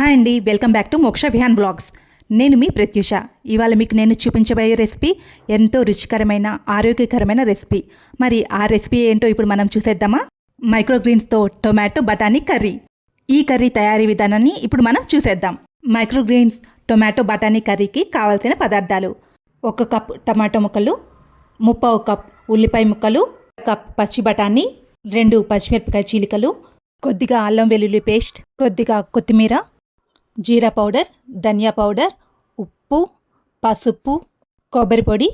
Hi అండి welcome back to మోక్ష Vihaan blogs నేను మీ ప్రత్యూష. ఇవాళ మీకు నేను చూపించబోయే రెసిపీ ఎంతో రుచికరమైన ఆరోగ్యకరమైన రెసిపీ. మరి ఆ రెసిపీ ఏంటో ఇప్పుడు మనం చూసేద్దామా? మైక్రోగ్రీన్స్తో టొమాటో బఠానీ కర్రీ. ఈ కర్రీ తయారీ విధానాన్ని ఇప్పుడు మనం చూసేద్దాం. మైక్రోగ్రీన్స్ టొమాటో బఠానీ కర్రీకి కావాల్సిన పదార్థాలు. ఒక కప్ టమాటో ముక్కలు ముప్పావు కప్ ఉల్లిపాయ ముక్కలు కప్ పచ్చి బఠానీ రెండు పచ్చిమిరపకాయ చీలికలు కొద్దిగా అల్లం వెల్లుల్లి పేస్ట్ కొద్దిగా కొత్తిమీర జీరా పౌడర్ ధనియా పౌడర్ ఉప్పు పసుపు కొబ్బరి పొడి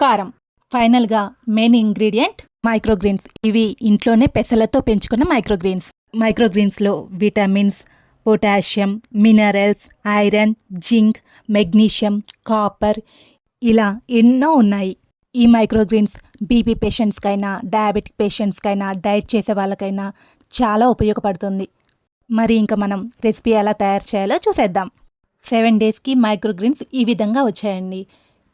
కారం. ఫైనల్గా మెయిన్ ఇంగ్రీడియంట్ మైక్రోగ్రీన్స్. ఇవి ఇంట్లోనే పెసలతో పెంచుకున్న microgreens. మైక్రోగ్రీన్స్లో vitamins potassium minerals iron zinc magnesium copper ఇలా ఎన్నో ఉన్నాయి. ఈ మైక్రోగ్రీన్స్ బీపీ పేషెంట్స్కైనా డయాబెటిక్ పేషెంట్స్కైనా డైట్ చేసే వాళ్ళకైనా చాలా ఉపయోగపడుతుంది. మరి ఇంకా మనం రెసిపీ ఎలా తయారు చేయాలో చూసేద్దాం. సెవెన్ డేస్కి మైక్రోగ్రీన్స్ ఈ విధంగా వచ్చాయండి.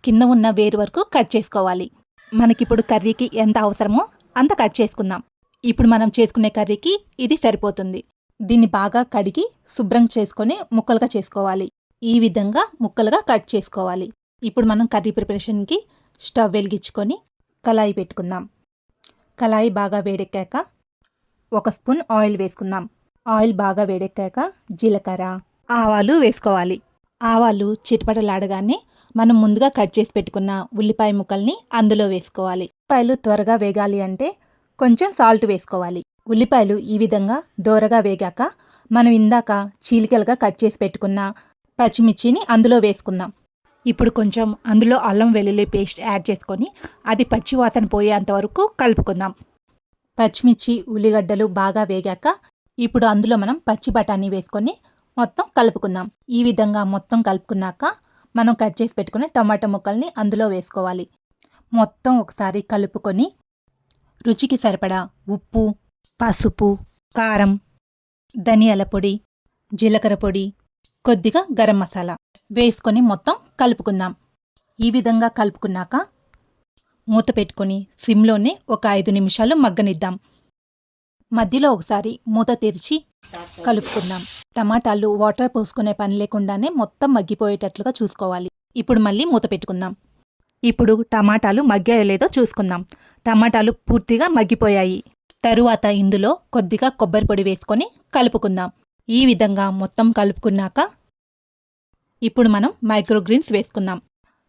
కింద ఉన్న వేరు వరకు కట్ చేసుకోవాలి. మనకిప్పుడు కర్రీకి ఎంత అవసరమో అంత కట్ చేసుకుందాం. ఇప్పుడు మనం చేసుకునే కర్రీకి ఇది సరిపోతుంది. దీన్ని బాగా కడిగి శుభ్రం చేసుకొని ముక్కలుగా చేసుకోవాలి. ఈ విధంగా ముక్కలుగా కట్ చేసుకోవాలి. ఇప్పుడు మనం కర్రీ ప్రిపరేషన్కి స్టవ్ వెలిగించుకొని కళాయి పెట్టుకుందాం. కళాయి బాగా వేడెక్కాక ఒక స్పూన్ ఆయిల్ వేసుకుందాం. ఆయిల్ బాగా వేడెక్కాక జీలకర్ర ఆవాలు వేసుకోవాలి. ఆవాలు చిటపటలాడగానే మనం ముందుగా కట్ చేసి పెట్టుకున్న ఉల్లిపాయ ముక్కల్ని అందులో వేసుకోవాలి. ఉల్లిపాయలు త్వరగా వేగాలి అంటే కొంచెం సాల్ట్ వేసుకోవాలి. ఉల్లిపాయలు ఈ విధంగా దోరగా వేగాక మనం ఇందాక చీలికలుగా కట్ చేసి పెట్టుకున్న పచ్చిమిర్చిని అందులో వేసుకుందాం. ఇప్పుడు కొంచెం అందులో అల్లం వెల్లుల్లి పేస్ట్ యాడ్ చేసుకొని అది పచ్చి వాసన పోయేంత వరకు కలుపుకుందాం. పచ్చిమిర్చి ఉల్లిగడ్డలు బాగా వేగాక ఇప్పుడు అందులో మనం పచ్చి బఠానీ వేసుకొని మొత్తం కలుపుకుందాం. ఈ విధంగా మొత్తం కలుపుకున్నాక మనం కట్ చేసి పెట్టుకునే టమాటా ముక్కల్ని అందులో వేసుకోవాలి. మొత్తం ఒకసారి కలుపుకొని రుచికి సరిపడా ఉప్పు పసుపు కారం ధనియాల పొడి జీలకర్ర పొడి కొద్దిగా గరం మసాలా వేసుకొని మొత్తం కలుపుకుందాం. ఈ విధంగా కలుపుకున్నాక మూత పెట్టుకొని సిమ్లోనే ఒక ఐదు నిమిషాలు మగ్గనిద్దాం. మధ్యలో ఒకసారి మూత తెరిచి కలుపుకుందాం. టమాటాలు వాటర్ పోసుకునే పని లేకుండానే మొత్తం మగ్గిపోయేటట్లుగా చూసుకోవాలి. ఇప్పుడు మళ్ళీ మూత పెట్టుకుందాం. ఇప్పుడు టమాటాలు మగ్గాయో లేదో చూసుకుందాం. టమాటాలు పూర్తిగా మగ్గిపోయాయి. తరువాత ఇందులో కొద్దిగా కొబ్బరి పొడి వేసుకొని కలుపుకుందాం. ఈ విధంగా మొత్తం కలుపుకున్నాక ఇప్పుడు మనం మైక్రోగ్రీన్స్ వేసుకుందాం.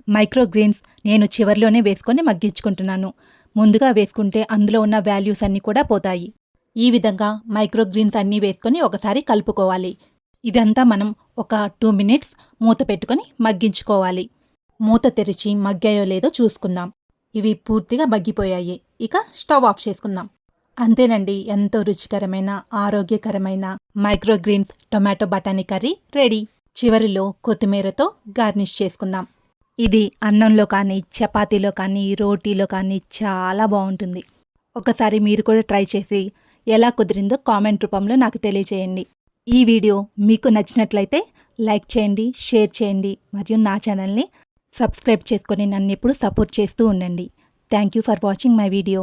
మైక్రోగ్రీన్స్ నేను చివర్లోనే వేసుకొని మగ్గించుకుంటున్నాను. ముందుగా వేసుకుంటే అందులో ఉన్న వాల్యూస్ అన్నీ కూడా పోతాయి. ఈ విధంగా మైక్రోగ్రీన్స్ అన్నీ వేసుకొని ఒకసారి కలుపుకోవాలి. ఇదంతా మనం ఒక టూ మినిట్స్ మూత పెట్టుకొని మగ్గించుకోవాలి. మూత తెరిచి మగ్గాయో లేదో చూసుకుందాం. ఇవి పూర్తిగా మగ్గిపోయాయి. ఇక స్టవ్ ఆఫ్ చేసుకుందాం. అంతేనండి ఎంతో రుచికరమైన ఆరోగ్యకరమైన మైక్రోగ్రీన్స్ టొమాటో బఠానీ కర్రీ రెడీ. చివరిలో కొత్తిమీరతో గార్నిష్ చేసుకుందాం. ఇది అన్నంలో కానీ చపాతీలో కానీ రోటీలో కానీ చాలా బాగుంటుంది. ఒకసారి మీరు కూడా ట్రై చేసి ఎలా కుదిరిందో కామెంట్ రూపంలో నాకు తెలియజేయండి. ఈ వీడియో మీకు నచ్చినట్లయితే లైక్ చేయండి షేర్ చేయండి మరియు నా ఛానల్ని సబ్స్క్రైబ్ చేసుకొని నన్ను ఎప్పుడు సపోర్ట్ చేస్తూ ఉండండి. Thank you for watching my video.